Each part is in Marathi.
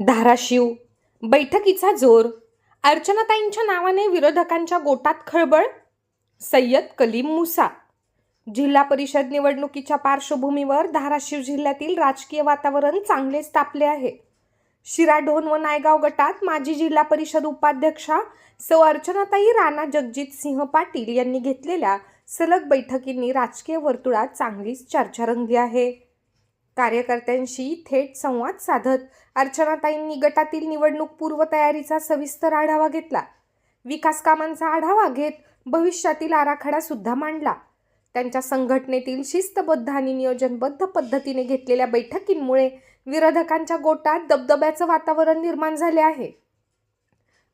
धाराशिव. बैठकीचा जोर. अर्चनाताईंच्या नावाने विरोधकांच्या गोटात खळबळ. सय्यद कलीम मुसा. जिल्हा परिषद निवडणुकीच्या पार्श्वभूमीवर धाराशिव जिल्ह्यातील राजकीय वातावरण चांगलेच तापले आहे. शिराढोण व नायगाव गटात माजी जिल्हा परिषद उपाध्यक्षा सौ अर्चनाताई राणा जगजित सिंह पाटील यांनी घेतलेल्या सलग बैठकींनी राजकीय वर्तुळात चांगलीच चर्चा रंगली आहे. कार्यकर्त्यांशी थेट संवाद साधत अर्चनाताईंनी गटातील निवडणूक पूर्वतयारीचा सविस्तर आढावा घेतला. विकास कामांचा आढावा घेत भविष्यातील आराखडा सुद्धा मांडला. त्यांच्या संघटनेतील शिस्तबद्ध आणि नियोजनबद्ध पद्धतीने घेतलेल्या बैठकींमुळे विरोधकांच्या गोटात दबदब्याचं वातावरण निर्माण झाले आहे.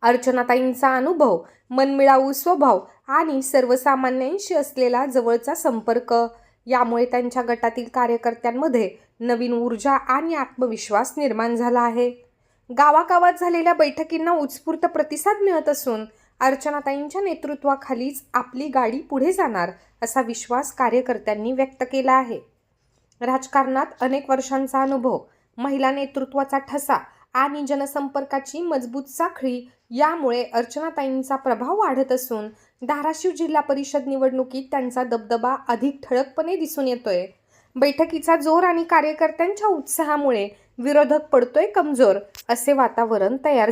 अर्चनाताईंचा अनुभव मनमिळावू स्वभाव आणि सर्वसामान्यांशी असलेला जवळचा संपर्क यामुळे त्यांच्या गटातील कार्यकर्त्यांमध्ये नवीन ऊर्जा आणि आत्मविश्वास निर्माण झाला आहे. गावागावात झालेल्या बैठकींना उत्स्फूर्त प्रतिसाद मिळत असून अर्चनाताईंच्या नेतृत्वाखालीच आपली गाडी पुढे जाणार असा विश्वास कार्यकर्त्यांनी व्यक्त केला आहे. राजकारणात अनेक वर्षांचा अनुभव महिला नेतृत्वाचा ठसा आणि जनसंपर्काची मजबूत साखळी यामुळे अर्चनाताईंचा प्रभाव वाढत असून धाराशिव जिल्हा परिषद निवडणुकीत त्यांचा दबदबा अधिक ठळकपणे दिसून येतोय. बैठकीचा जोर आणि कार्यकर्त्यांच्या उत्साहामुळे विरोधक पडतोय कमजोर असे वातावरण तयार